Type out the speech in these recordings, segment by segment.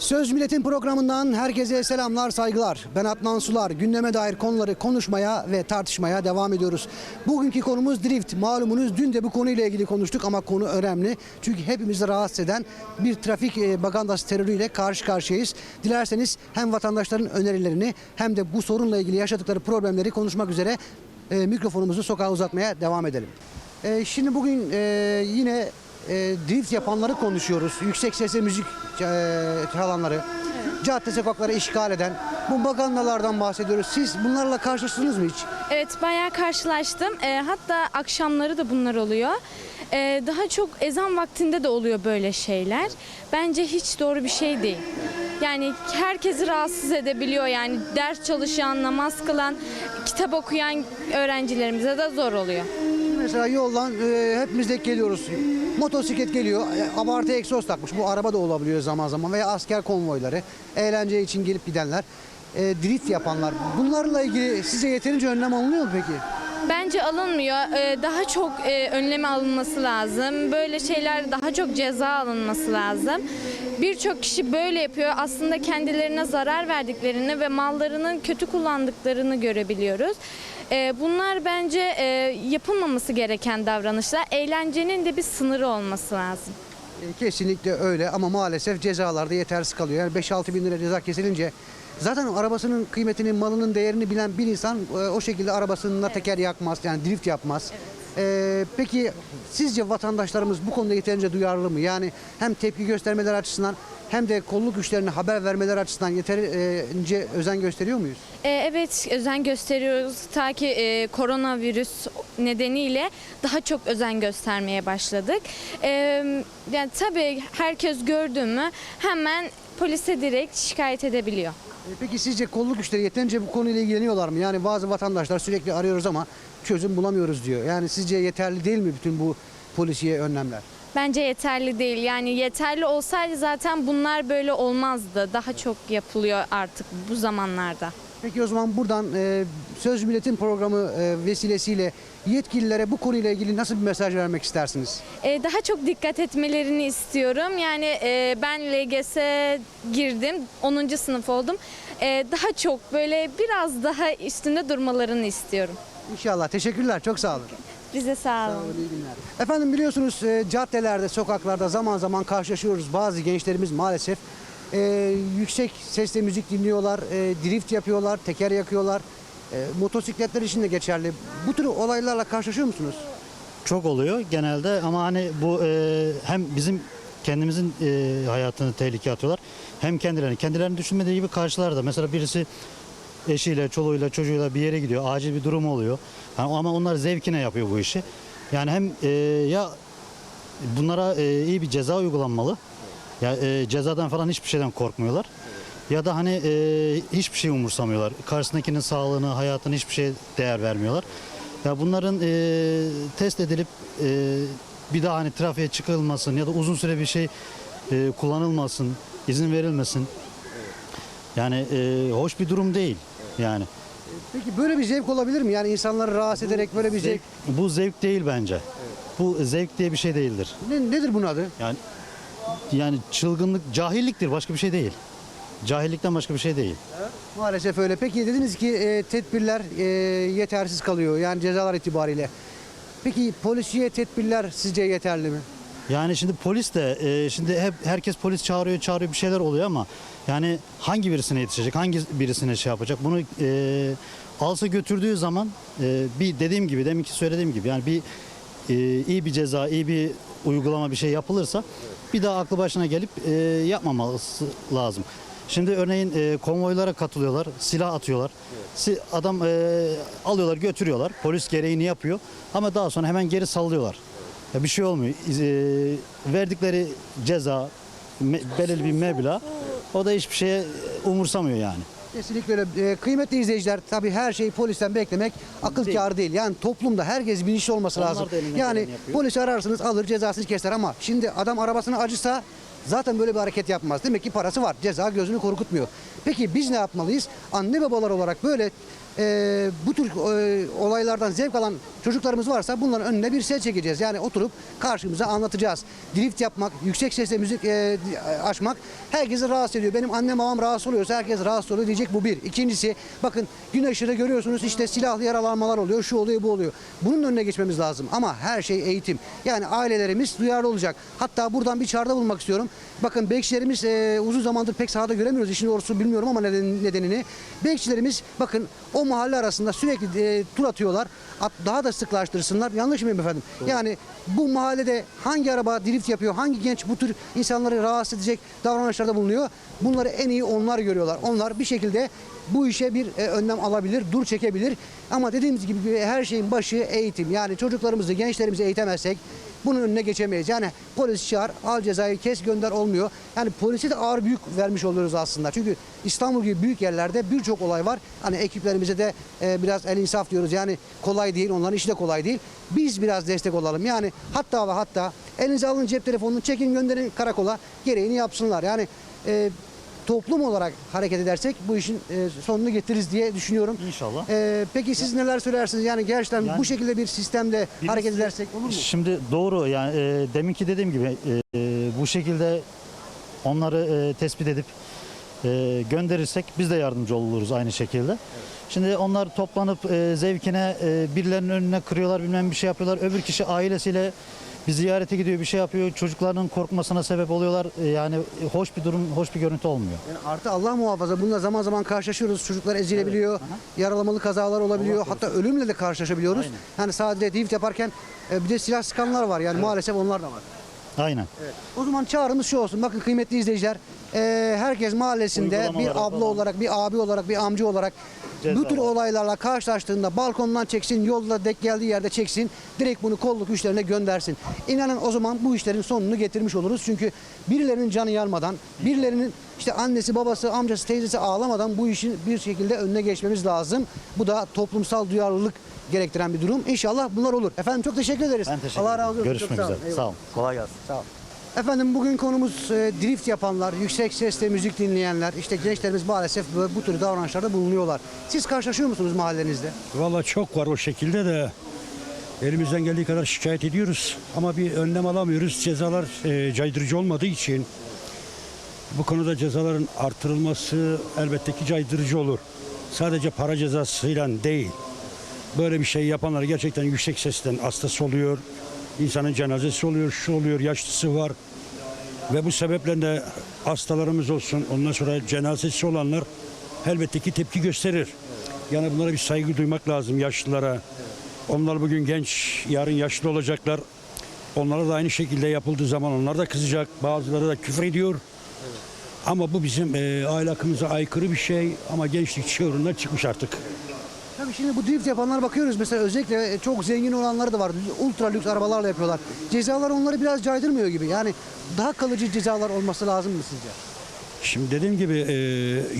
Söz Milletin programından herkese selamlar, saygılar. Ben Adnan Sular. Gündeme dair konuları konuşmaya ve tartışmaya devam ediyoruz. Bugünkü konumuz drift. Malumunuz dün de bu konuyla ilgili konuştuk ama konu önemli. Çünkü hepimizi rahatsız eden bir trafik e, magandası terörüyle karşı karşıyayız. Dilerseniz hem vatandaşların önerilerini hem de bu sorunla ilgili yaşadıkları problemleri konuşmak üzere e, mikrofonumuzu sokağa uzatmaya devam edelim. E, şimdi bugün e, yine e, drift yapanları konuşuyoruz. Yüksek sesle müzik e, çalanları, cadde sokakları işgal eden bu magandalardan bahsediyoruz. Siz bunlarla karşılaştınız mı hiç? Evet bayağı karşılaştım. Ee, hatta akşamları da bunlar oluyor. Ee, daha çok ezan vaktinde de oluyor böyle şeyler. Bence hiç doğru bir şey değil. Yani herkesi rahatsız edebiliyor yani ders çalışan, namaz kılan, kitap okuyan öğrencilerimize de zor oluyor. Mesela yoldan e, hepimiz denk geliyoruz. Motosiklet geliyor, e, abartı egzoz takmış. Bu araba da olabiliyor zaman zaman veya asker konvoyları, eğlence için gelip gidenler, e, drift yapanlar. Bunlarla ilgili size yeterince önlem alınıyor mu peki? Bence alınmıyor. Ee, daha çok e, önleme alınması lazım. Böyle şeyler daha çok ceza alınması lazım. Birçok kişi böyle yapıyor. Aslında kendilerine zarar verdiklerini ve mallarının kötü kullandıklarını görebiliyoruz. Ee, bunlar bence e, yapılmaması gereken davranışlar. Eğlencenin de bir sınırı olması lazım. E, Kesinlikle öyle ama maalesef cezalarda yetersiz kalıyor. Yani 5-6 bin lira ceza kesilince zaten arabasının kıymetini, malının değerini bilen bir insan e, o şekilde arabasına teker yakmaz, yani drift yapmaz. E, peki sizce vatandaşlarımız bu konuda yeterince duyarlı mı? Yani hem tepki göstermeleri açısından hem de kolluk güçlerine haber vermeleri açısından yeterince özen gösteriyor muyuz? Ee, evet özen gösteriyoruz ta ki e, koronavirüs nedeniyle daha çok özen göstermeye başladık. Ee, yani tabii herkes gördü mü hemen polise direkt şikayet edebiliyor. E, Peki sizce kolluk güçleri yeterince bu konuyla ilgileniyorlar mı? Yani bazı vatandaşlar sürekli arıyoruz ama çözüm bulamıyoruz diyor. Yani sizce yeterli değil mi bütün bu polisiye önlemler? Bence yeterli değil. Yani yeterli olsaydı zaten bunlar böyle olmazdı. Daha çok yapılıyor artık bu zamanlarda. Peki o zaman buradan e, Söz Milletin programı e, vesilesiyle yetkililere bu konuyla ilgili nasıl bir mesaj vermek istersiniz? Ee, daha çok dikkat etmelerini istiyorum. Yani e, ben LGS girdim, 10. sınıf oldum. Ee, daha çok böyle biraz daha üstünde durmalarını istiyorum. İnşallah. Teşekkürler. Çok sağ olun. Bize sağ olun. İyi günler. Efendim biliyorsunuz e, caddelerde, sokaklarda zaman zaman karşılaşıyoruz. Bazı gençlerimiz maalesef e, yüksek sesle müzik dinliyorlar, e, drift yapıyorlar, teker yakıyorlar. E, motosikletler için de geçerli. Bu tür olaylarla karşılaşıyor musunuz? Çok oluyor genelde ama hani bu e, hem bizim kendimizin e, hayatını tehlikeye atıyorlar hem kendilerini. Kendilerini düşünmediği gibi karşılarda. Mesela birisi eşiyle, çoluğuyla, çocuğuyla bir yere gidiyor. Acil bir durum oluyor. Yani ama onlar zevkine yapıyor bu işi. Yani hem e, ya bunlara e, iyi bir ceza uygulanmalı. Ya e, cezadan falan hiçbir şeyden korkmuyorlar. Ya da hani e, hiçbir şey umursamıyorlar. Karşısındakinin sağlığını, hayatını hiçbir şeye değer vermiyorlar. Ya bunların e, test edilip e, bir daha hani trafiğe çıkılmasın ya da uzun süre bir şey e, kullanılmasın, izin verilmesin. Yani e, hoş bir durum değil. Yani Peki böyle bir zevk olabilir mi? Yani insanları rahatsız ederek böyle bir zevk. zevk, bu zevk değil bence. Bu zevk diye bir şey değildir. Ne, nedir bunun adı? Yani yani çılgınlık, cahilliktir başka bir şey değil. Cahillikten başka bir şey değil. Maalesef öyle. Peki dediniz ki e, tedbirler e, yetersiz kalıyor. Yani cezalar itibariyle. Peki polisiye tedbirler sizce yeterli mi? Yani şimdi polis de e, şimdi hep herkes polis çağırıyor çağırıyor bir şeyler oluyor ama yani hangi birisine yetişecek hangi birisine şey yapacak bunu e, alsa götürdüğü zaman e, bir dediğim gibi deminki söylediğim gibi yani bir e, iyi bir ceza iyi bir uygulama bir şey yapılırsa bir daha aklı başına gelip e, yapmaması lazım. Şimdi örneğin e, konvoylara katılıyorlar, silah atıyorlar. Si- Adam e, alıyorlar, götürüyorlar. Polis gereğini yapıyor ama daha sonra hemen geri sallıyorlar. Ya bir şey olmuyor. E, verdikleri ceza me- belirli bir meblağ o da hiçbir şeye umursamıyor yani. Kesinlikle öyle. E, kıymetli izleyiciler tabii her şeyi polisten beklemek akıl kârı değil. Yani toplumda herkes bilinçli olması Onlar lazım. Yani polisi ararsınız alır cezasını keser ama şimdi adam arabasını acısa zaten böyle bir hareket yapmaz. Demek ki parası var. Ceza gözünü korkutmuyor. Peki biz ne yapmalıyız? Anne babalar olarak böyle e, bu tür e, olaylardan zevk alan çocuklarımız varsa bunların önüne bir sel çekeceğiz. Yani oturup karşımıza anlatacağız. Drift yapmak, yüksek sesle müzik e, açmak herkesi rahatsız ediyor. Benim annem babam rahatsız oluyorsa herkes rahatsız oluyor diyecek bu bir. İkincisi bakın gün aşırı görüyorsunuz işte silahlı yaralanmalar oluyor, şu oluyor, bu oluyor. Bunun önüne geçmemiz lazım ama her şey eğitim. Yani ailelerimiz duyarlı olacak. Hatta buradan bir çağrıda bulmak istiyorum. Bakın bekçilerimiz e, uzun zamandır pek sahada göremiyoruz. İşin doğrusu bilmiyorum ama neden, nedenini. Bekçilerimiz bakın o mahalle arasında sürekli e, tur atıyorlar. At- Daha da sıklaştırsınlar. Yanlış mıyım efendim? Yani bu mahallede hangi araba drift yapıyor, hangi genç bu tür insanları rahatsız edecek davranışlarda bulunuyor? Bunları en iyi onlar görüyorlar. Onlar bir şekilde bu işe bir e, önlem alabilir, dur çekebilir. Ama dediğimiz gibi her şeyin başı eğitim. Yani çocuklarımızı, gençlerimizi eğitemezsek bunun önüne geçemeyiz. Yani polis çağır, al cezayı, kes gönder olmuyor. Yani polise de ağır büyük vermiş oluyoruz aslında. Çünkü İstanbul gibi büyük yerlerde birçok olay var. Hani ekiplerimize de e, biraz el insaf diyoruz. Yani kolay değil, onların işi de kolay değil. Biz biraz destek olalım. Yani hatta ve hatta elinize alın cep telefonunu çekin gönderin karakola gereğini yapsınlar. Yani e, toplum olarak hareket edersek bu işin e, sonunu getiririz diye düşünüyorum. İnşallah. E, peki siz neler söylersiniz? Yani gerçekten Yani bu şekilde bir sistemde hareket edersek olur mu? Şimdi doğru yani e, deminki dediğim gibi e, e, bu şekilde onları e, tespit edip e, gönderirsek biz de yardımcı oluruz aynı şekilde. Şimdi onlar toplanıp e, zevkine e, birilerinin önüne kırıyorlar bilmem bir şey yapıyorlar. Öbür kişi ailesiyle bir ziyarete gidiyor bir şey yapıyor. Çocuklarının korkmasına sebep oluyorlar. E, yani hoş bir durum, hoş bir görüntü olmuyor. Yani artı Allah muhafaza bununla zaman zaman karşılaşıyoruz. Çocuklar ezilebiliyor, yaralamalı kazalar olabiliyor. Hatta ölümle de karşılaşabiliyoruz. Aynen. Yani sadece drift yaparken e, bir de silah sıkanlar var. Yani maalesef onlar da var. Aynen. O zaman çağrımız şu olsun. Bakın kıymetli izleyiciler. e, herkes mahallesinde bir abla olarak, bir abi olarak, bir amca olarak Ceza bu tür var. olaylarla karşılaştığında balkondan çeksin, yolda dek geldiği yerde çeksin. Direkt bunu kolluk güçlerine göndersin. İnanın o zaman bu işlerin sonunu getirmiş oluruz. Çünkü birilerinin canı yanmadan, birilerinin işte annesi, babası, amcası, teyzesi ağlamadan bu işin bir şekilde önüne geçmemiz lazım. Bu da toplumsal duyarlılık gerektiren bir durum. İnşallah bunlar olur. Efendim çok teşekkür ederiz. Ben teşekkür Allah razı olsun. Görüşmek sağ olun. üzere. Sağ olun. Kolay gelsin. Sağ ol. Efendim bugün konumuz e, drift yapanlar, yüksek sesle müzik dinleyenler. İşte gençlerimiz maalesef böyle bu tür davranışlarda bulunuyorlar. Siz karşılaşıyor musunuz mahallenizde? Valla çok var o şekilde de elimizden geldiği kadar şikayet ediyoruz ama bir önlem alamıyoruz. Cezalar e, caydırıcı olmadığı için bu konuda cezaların artırılması elbette ki caydırıcı olur. Sadece para cezasıyla değil. Böyle bir şey yapanlar gerçekten yüksek sesten hastası oluyor. İnsanın cenazesi oluyor, şu oluyor, yaşlısı var. Ve bu sebeple de hastalarımız olsun, ondan sonra cenazesi olanlar elbette ki tepki gösterir. Yani bunlara bir saygı duymak lazım yaşlılara. Onlar bugün genç, yarın yaşlı olacaklar. Onlara da aynı şekilde yapıldığı zaman onlar da kızacak. Bazıları da küfür ediyor. Ama bu bizim e, ahlakımıza aykırı bir şey ama gençlik çığırından çıkmış artık. Tabii şimdi bu drift yapanlar bakıyoruz mesela özellikle e, çok zengin olanları da var. Ultra lüks arabalarla yapıyorlar. Cezalar onları biraz caydırmıyor gibi. Yani daha kalıcı cezalar olması lazım mı sizce? Şimdi dediğim gibi e,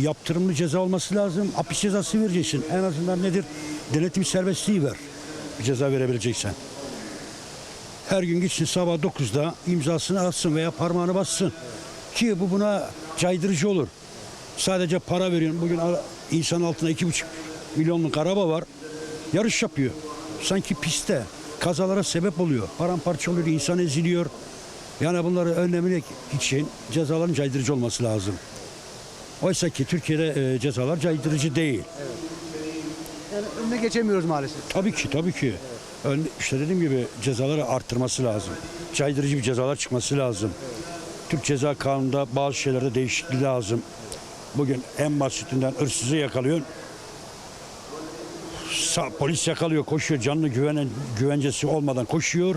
yaptırımlı ceza olması lazım. Hapis cezası vereceksin. En azından nedir? Denetim serbestliği ver. Ceza verebileceksen. Her gün gitsin sabah 9'da imzasını atsın veya parmağını bassın. Ki bu buna caydırıcı olur. Sadece para veriyorsun. Bugün insan altında 2,5 milyonluk araba var. Yarış yapıyor. Sanki pistte. Kazalara sebep oluyor. Paramparça oluyor, insan eziliyor. Yani bunları önlemek için cezaların caydırıcı olması lazım. Oysa ki Türkiye'de e, cezalar caydırıcı değil. Yani önüne geçemiyoruz maalesef. Tabii ki, tabii ki. Ön, işte dediğim gibi cezaları arttırması lazım. Caydırıcı bir cezalar çıkması lazım. Türk Ceza Kanunu'nda bazı şeylerde değişiklik lazım. Bugün en basitinden hırsızı yakalıyor. Sa- polis yakalıyor, koşuyor. Canlı güvenen, güvencesi olmadan koşuyor.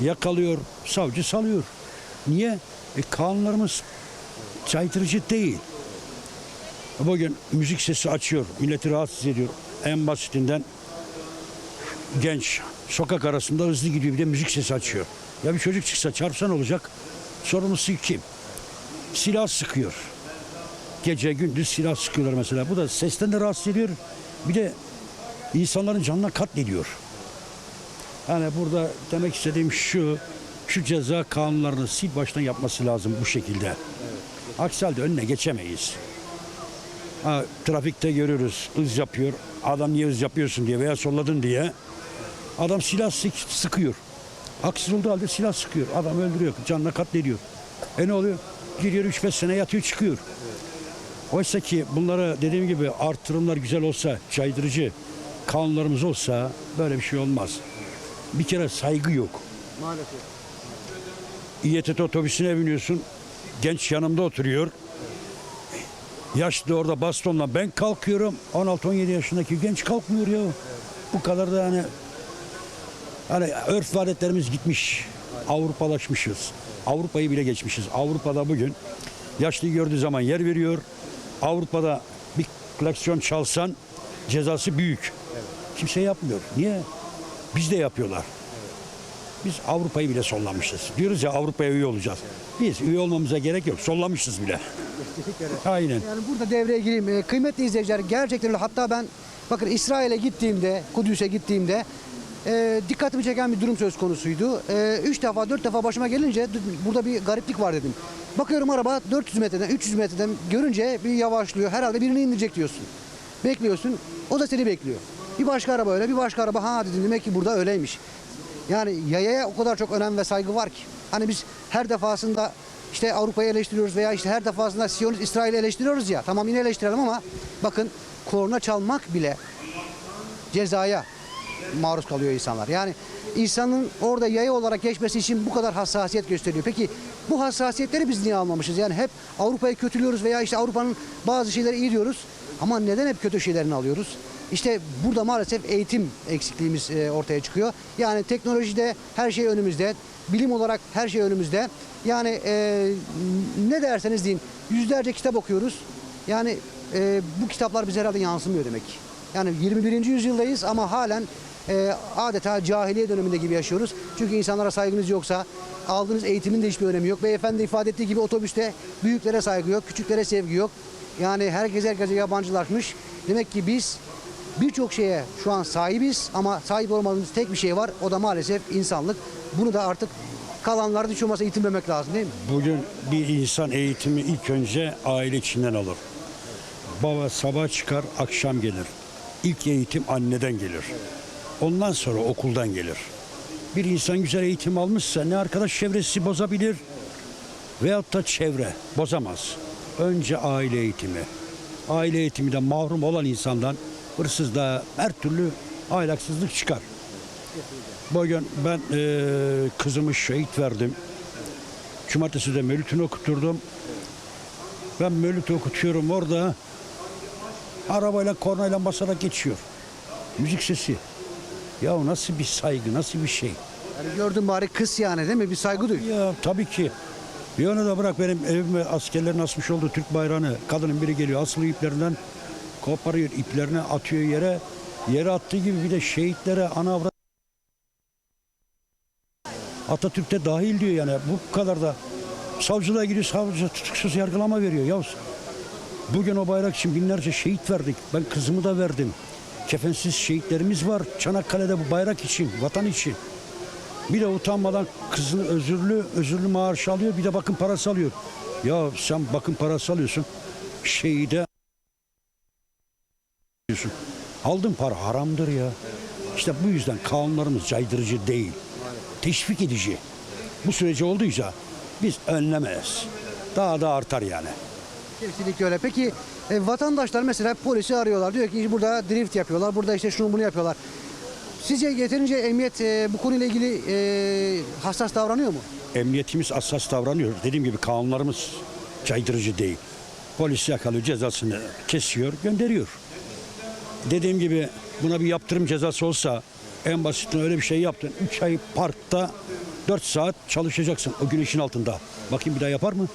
Yakalıyor, savcı salıyor. Niye? E, kanunlarımız caydırıcı değil. Bugün müzik sesi açıyor, milleti rahatsız ediyor. En basitinden genç sokak arasında hızlı gidiyor bir de müzik sesi açıyor. Ya bir çocuk çıksa çarpsan olacak. Sorumlusu kim? Silah sıkıyor. Gece gündüz silah sıkıyorlar mesela. Bu da sesten de rahatsız ediyor. Bir de insanların canına katlediyor. Yani burada demek istediğim şu, şu ceza kanunlarını sil baştan yapması lazım bu şekilde. Aksi halde önüne geçemeyiz. Ha, trafikte görüyoruz hız yapıyor. Adam niye hız yapıyorsun diye veya solladın diye. Adam silah sık, sıkıyor. Haksız olduğu halde silah sıkıyor. Adam öldürüyor, canına katlediyor. E ne oluyor? Giriyor 3-5 sene yatıyor çıkıyor. Oysa ki bunlara dediğim gibi artırımlar güzel olsa, caydırıcı kanunlarımız olsa böyle bir şey olmaz. Bir kere saygı yok. Maalesef. İETT otobüsüne biniyorsun. Genç yanımda oturuyor. Yaşlı orada bastonla ben kalkıyorum. 16-17 yaşındaki genç kalkmıyor ya. Bu kadar da hani hani örf ve adetlerimiz gitmiş. Avrupalaşmışız. Avrupa'yı bile geçmişiz. Avrupa'da bugün yaşlıyı gördüğü zaman yer veriyor. Avrupa'da bir klaksiyon çalsan cezası büyük. Kimse yapmıyor. Niye? Biz de yapıyorlar. Biz Avrupa'yı bile sollamışız. Diyoruz ya Avrupa'ya üye olacağız. Biz üye olmamıza gerek yok. Sollamışız bile. Aynen. Yani burada devreye gireyim. Ee, kıymetli izleyiciler gerçekten öyle. Hatta ben bakın İsrail'e gittiğimde, Kudüs'e gittiğimde e, dikkatimi çeken bir durum söz konusuydu. E, üç defa, dört defa başıma gelince burada bir gariplik var dedim. Bakıyorum araba 400 metreden, 300 metreden görünce bir yavaşlıyor. Herhalde birini indirecek diyorsun. Bekliyorsun. O da seni bekliyor. Bir başka araba öyle, bir başka araba ha dedim demek ki burada öyleymiş. Yani yayaya o kadar çok önem ve saygı var ki. Hani biz her defasında işte Avrupa'yı eleştiriyoruz veya işte her defasında Siyonist İsrail'i eleştiriyoruz ya. Tamam yine eleştirelim ama bakın korna çalmak bile cezaya maruz kalıyor insanlar. Yani insanın orada yaya olarak geçmesi için bu kadar hassasiyet gösteriyor. Peki bu hassasiyetleri biz niye almamışız? Yani hep Avrupa'yı kötülüyoruz veya işte Avrupa'nın bazı şeyleri iyi diyoruz. Ama neden hep kötü şeylerini alıyoruz? İşte burada maalesef eğitim eksikliğimiz e, ortaya çıkıyor. Yani teknolojide her şey önümüzde, bilim olarak her şey önümüzde. Yani e, ne derseniz deyin yüzlerce kitap okuyoruz. Yani e, bu kitaplar bize herhalde yansımıyor demek. Yani 21. yüzyıldayız ama halen e, adeta cahiliye döneminde gibi yaşıyoruz. Çünkü insanlara saygınız yoksa aldığınız eğitimin de hiçbir önemi yok. Beyefendi ifade ettiği gibi otobüste büyüklere saygı yok, küçüklere sevgi yok. Yani herkes herkese yabancılaşmış. Demek ki biz birçok şeye şu an sahibiz ama sahip olmadığımız tek bir şey var. O da maalesef insanlık. Bunu da artık kalanlarda hiç olmazsa lazım değil mi? Bugün bir insan eğitimi ilk önce aile içinden alır. Baba sabah çıkar, akşam gelir. İlk eğitim anneden gelir. Ondan sonra okuldan gelir. Bir insan güzel eğitim almışsa ne arkadaş çevresi bozabilir veyahut da çevre bozamaz. Önce aile eğitimi. Aile eğitiminden mahrum olan insandan hırsızlığa her türlü ahlaksızlık çıkar. Bugün ben eee kızımı şehit verdim. Cumartesi de Mölüt'ünü okuturdum. Ben Mölüt okutuyorum orada. Arabayla kornayla basarak geçiyor. Müzik sesi. Ya nasıl bir saygı, nasıl bir şey? Yani gördün bari kız yani değil mi? Bir saygı duy. Ya tabii ki. Bir onu da bırak benim evime askerlerin asmış olduğu Türk bayrağını. Kadının biri geliyor asılı iplerinden koparıyor iplerini atıyor yere. Yere attığı gibi bir de şehitlere ana avrat Atatürk'te dahil diyor yani bu kadar da savcılığa gidiyor savcı tutuksuz yargılama veriyor. Ya bugün o bayrak için binlerce şehit verdik. Ben kızımı da verdim. Kefensiz şehitlerimiz var. Çanakkale'de bu bayrak için, vatan için. Bir de utanmadan kızını özürlü, özürlü maaş alıyor. Bir de bakım parası alıyor. Ya sen bakım parası alıyorsun. Şehide diyorsun. Aldığın para haramdır ya. İşte bu yüzden kanunlarımız caydırıcı değil. Teşvik edici. Bu süreci olduysa biz önlemeyiz. Daha da artar yani. Kesinlikle öyle. Peki e, vatandaşlar mesela polisi arıyorlar. Diyor ki burada drift yapıyorlar. Burada işte şunu bunu yapıyorlar. Sizce yeterince emniyet e, bu konuyla ilgili e, hassas davranıyor mu? Emniyetimiz hassas davranıyor. Dediğim gibi kanunlarımız caydırıcı değil. Polis yakalıyor cezasını kesiyor gönderiyor. Dediğim gibi buna bir yaptırım cezası olsa en basitinden öyle bir şey yaptın. 3 ay parkta 4 saat çalışacaksın o güneşin altında. Bakayım bir daha yapar mı?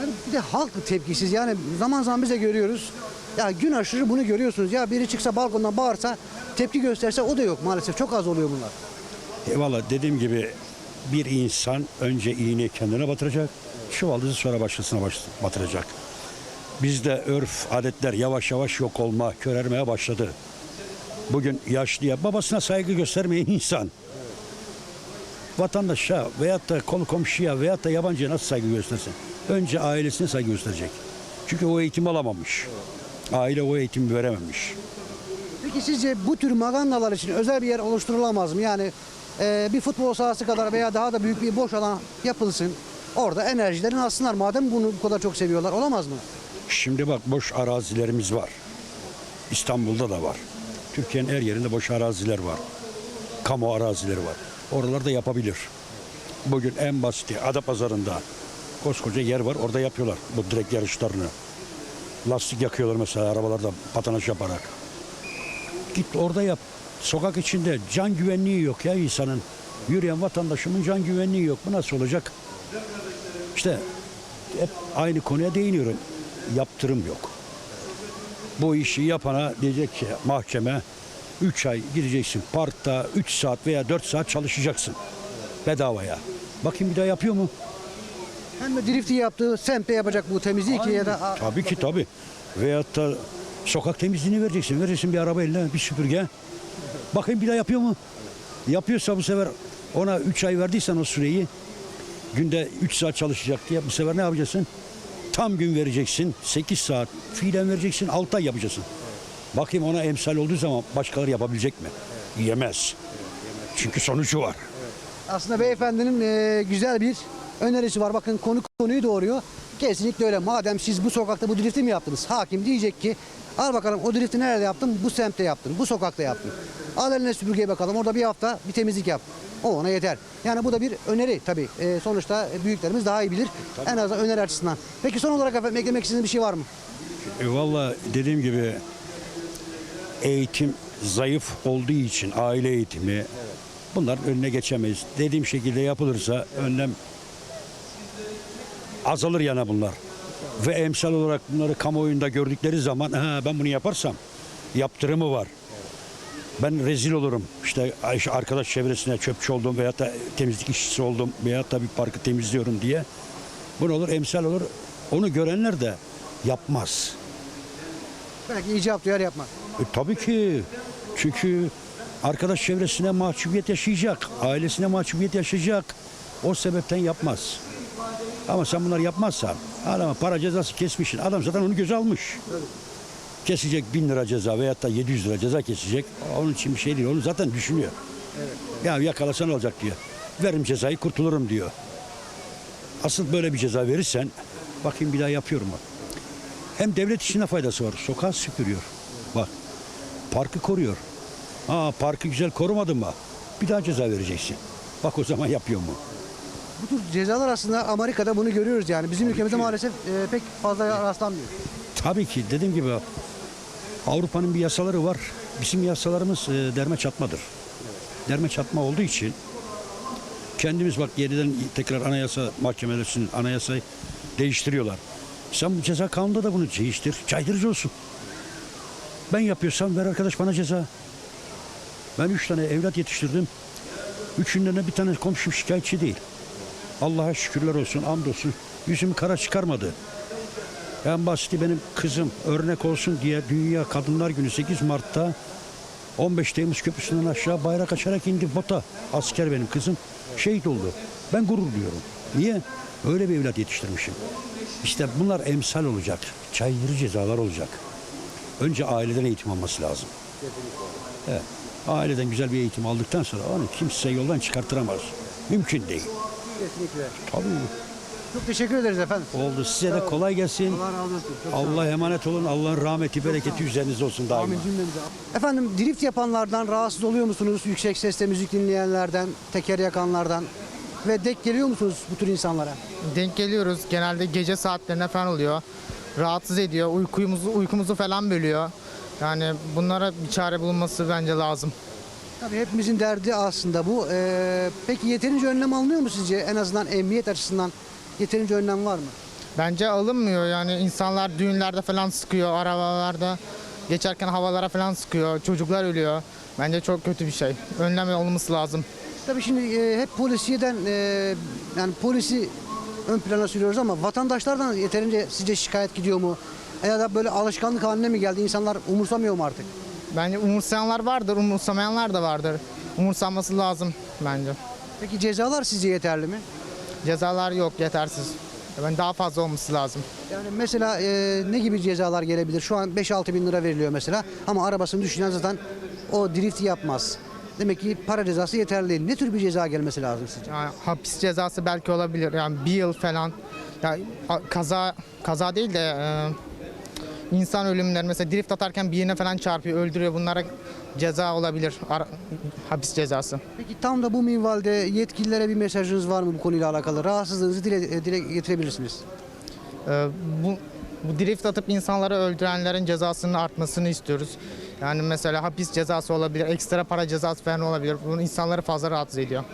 Yani bir de halk tepkisiz. Yani zaman zaman bize görüyoruz. Ya gün aşırı bunu görüyorsunuz. Ya biri çıksa balkondan bağırsa tepki gösterse o da yok maalesef. Çok az oluyor bunlar. Eyvallah dediğim gibi bir insan önce iğneyi kendine batıracak, çuvaldızı sonra başkasına baş- batıracak. Bizde örf, adetler yavaş yavaş yok olma, körermeye başladı. Bugün yaşlıya, babasına saygı göstermeyen insan, vatandaşa veyahut da konu komşuya veyahut da yabancıya nasıl saygı göstersin? Önce ailesine saygı gösterecek. Çünkü o eğitim alamamış. Aile o eğitimi verememiş. Peki sizce bu tür magandalar için özel bir yer oluşturulamaz mı? Yani e, bir futbol sahası kadar veya daha da büyük bir boş alan yapılsın. Orada enerjilerini alsınlar. Madem bunu bu kadar çok seviyorlar olamaz mı? Şimdi bak boş arazilerimiz var. İstanbul'da da var. Türkiye'nin her yerinde boş araziler var. Kamu arazileri var. Oralarda yapabilir. Bugün en basiti Adapazarı'nda koskoca yer var. Orada yapıyorlar bu direkt yarışlarını. Lastik yakıyorlar mesela arabalarda patanaj yaparak. Git orada yap. Sokak içinde can güvenliği yok ya insanın. Yürüyen vatandaşımın can güvenliği yok. Bu nasıl olacak? İşte hep aynı konuya değiniyorum. Yaptırım yok. Bu işi yapana diyecek ki mahkeme 3 ay gideceksin parkta 3 saat veya 4 saat çalışacaksın bedavaya. Bakayım bir daha yapıyor mu? Hem de drifti yaptığı semtte yapacak bu temizliği ki ya da Tabii ki tabii. Veyahut da sokak temizliğini vereceksin. Verirsin bir araba eline bir süpürge. Bakayım bir daha yapıyor mu? Yapıyorsa bu sefer ona 3 ay verdiysen o süreyi günde 3 saat çalışacak diye bu sefer ne yapacaksın? Tam gün vereceksin. 8 saat fiilen vereceksin. 6 ay yapacaksın. Bakayım ona emsal olduğu zaman başkaları yapabilecek mi? Yemez. Çünkü sonucu var. Aslında beyefendinin e, güzel bir önerisi var. Bakın konu konuyu doğuruyor. Kesinlikle öyle. Madem siz bu sokakta bu drifti mi yaptınız? Hakim diyecek ki al bakalım o drifti nerede yaptın? Bu semtte yaptın. Bu sokakta yaptın. Al eline süpürgeye bakalım. Orada bir hafta bir temizlik yap. O ona yeter. Yani bu da bir öneri tabii. E, sonuçta büyüklerimiz daha iyi bilir. En azından öneri açısından. Peki son olarak efendim eklemek istediğiniz bir şey var mı? E, Valla dediğim gibi eğitim zayıf olduğu için aile eğitimi bunların önüne geçemeyiz. Dediğim şekilde yapılırsa önlem azalır yana bunlar. Ve emsal olarak bunları kamuoyunda gördükleri zaman ha, ben bunu yaparsam yaptırımı var. Ben rezil olurum. İşte arkadaş çevresine çöpçü oldum veyahut da temizlik işçisi oldum veyahut da bir parkı temizliyorum diye. Bu ne olur? Emsal olur. Onu görenler de yapmaz. Belki icap duyar yapmak. E, tabii ki. Çünkü arkadaş çevresine mahcubiyet yaşayacak. Ailesine mahcubiyet yaşayacak. O sebepten yapmaz. Ama sen bunları yapmazsan adama para cezası kesmişsin. Adam zaten onu göze almış. Kesecek bin lira ceza veyahut da 700 lira ceza kesecek. Onun için bir şey değil. Onu zaten düşünüyor. Ya yakalasan olacak diyor. Verim cezayı kurtulurum diyor. Asıl böyle bir ceza verirsen bakayım bir daha yapıyorum bak. Hem devlet işine faydası var. Sokağı süpürüyor. Bak. Parkı koruyor. Aa parkı güzel korumadın mı? Bir daha ceza vereceksin. Bak o zaman yapıyor mu? Bu tür cezalar aslında Amerika'da bunu görüyoruz yani. Bizim ülkemizde maalesef e, pek fazla rastlanmıyor. Tabii ki dediğim gibi Avrupa'nın bir yasaları var. Bizim yasalarımız e, derme çatmadır. Derme çatma olduğu için kendimiz bak yeniden tekrar anayasa mahkemelerinin anayasayı değiştiriyorlar. Sen bu ceza kanunda da bunu değiştir. Caydırıcı olsun. Ben yapıyorsam ver arkadaş bana ceza. Ben üç tane evlat yetiştirdim. Üçünden de bir tane komşum şikayetçi değil. Allah'a şükürler olsun, andolsun. Yüzümü kara çıkarmadı. En basiti benim kızım örnek olsun diye Dünya Kadınlar Günü 8 Mart'ta 15 Temmuz Köprüsü'nden aşağı bayrak açarak indi bota. Asker benim kızım. Şehit oldu. Ben gurur duyuyorum. Niye? Öyle bir evlat yetiştirmişim. İşte bunlar emsal olacak. Çayırı cezalar olacak. Önce aileden eğitim alması lazım. Evet. Aileden güzel bir eğitim aldıktan sonra onu kimse yoldan çıkartıramaz. Mümkün değil. Kesinlikle. Tabii. Çok teşekkür ederiz efendim. Oldu. Size de kolay gelsin. Allah razı olsun. Çok sağ olun. Allah emanet olun. Allah'ın rahmeti, bereketi üzerinizde olsun daima. Amin cümlemize. Efendim drift yapanlardan rahatsız oluyor musunuz? Yüksek sesle müzik dinleyenlerden, teker yakanlardan ve denk geliyor musunuz bu tür insanlara? denk geliyoruz. Genelde gece saatlerine falan oluyor. Rahatsız ediyor. Uykumuzu, uykumuzu falan bölüyor. Yani bunlara bir çare bulunması bence lazım. Tabii hepimizin derdi aslında bu. Ee, peki yeterince önlem alınıyor mu sizce? En azından emniyet açısından yeterince önlem var mı? Bence alınmıyor. Yani insanlar düğünlerde falan sıkıyor, arabalarda geçerken havalara falan sıkıyor. Çocuklar ölüyor. Bence çok kötü bir şey. Önlem alınması lazım. Tabii şimdi e, hep polisiyeden e, yani polisi ön plana sürüyoruz ama vatandaşlardan yeterince sizce şikayet gidiyor mu? Ya da böyle alışkanlık haline mi geldi? İnsanlar umursamıyor mu artık? Bence umursayanlar vardır, umursamayanlar da vardır. Umursanması lazım bence. Peki cezalar sizce yeterli mi? Cezalar yok, yetersiz. Ben daha fazla olması lazım. Yani mesela e, ne gibi cezalar gelebilir? Şu an 5-6 bin lira veriliyor mesela ama arabasını düşünen zaten o drift yapmaz. Demek ki para cezası yeterli değil. Ne tür bir ceza gelmesi lazım sizce? Yani hapis cezası belki olabilir. Yani bir yıl falan. Ya a- kaza kaza değil de e, insan ölümleri mesela drift atarken birine falan çarpıyor, öldürüyor. Bunlara ceza olabilir. Ara- hapis cezası. Peki tam da bu minvalde yetkililere bir mesajınız var mı bu konuyla alakalı? Rahatsızlığınızı dile, dile getirebilirsiniz. E, bu bu drift atıp insanları öldürenlerin cezasının artmasını istiyoruz. Yani mesela hapis cezası olabilir, ekstra para cezası falan olabilir. Bunu insanları fazla rahatsız ediyor.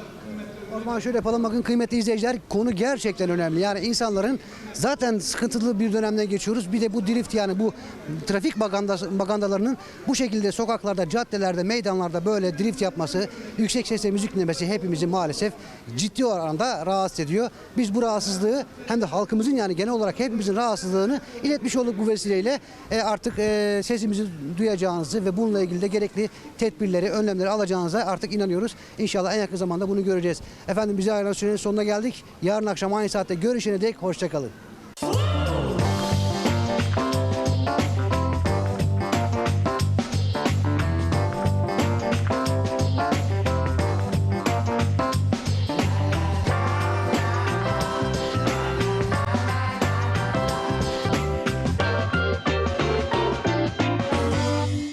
O zaman şöyle yapalım bakın kıymetli izleyiciler konu gerçekten önemli. Yani insanların zaten sıkıntılı bir dönemden geçiyoruz. Bir de bu drift yani bu trafik magandası, magandalarının bu şekilde sokaklarda, caddelerde, meydanlarda böyle drift yapması, yüksek sesle müzik dinlemesi hepimizi maalesef ciddi oranda rahatsız ediyor. Biz bu rahatsızlığı hem de halkımızın yani genel olarak hepimizin rahatsızlığını iletmiş olduk bu vesileyle. E, artık e, sesimizi duyacağınızı ve bununla ilgili de gerekli tedbirleri, önlemleri alacağınıza artık inanıyoruz. İnşallah en yakın zamanda bunu göreceğiz. Efendim bize ayrılan sürenin sonuna geldik. Yarın akşam aynı saatte görüşene dek hoşçakalın.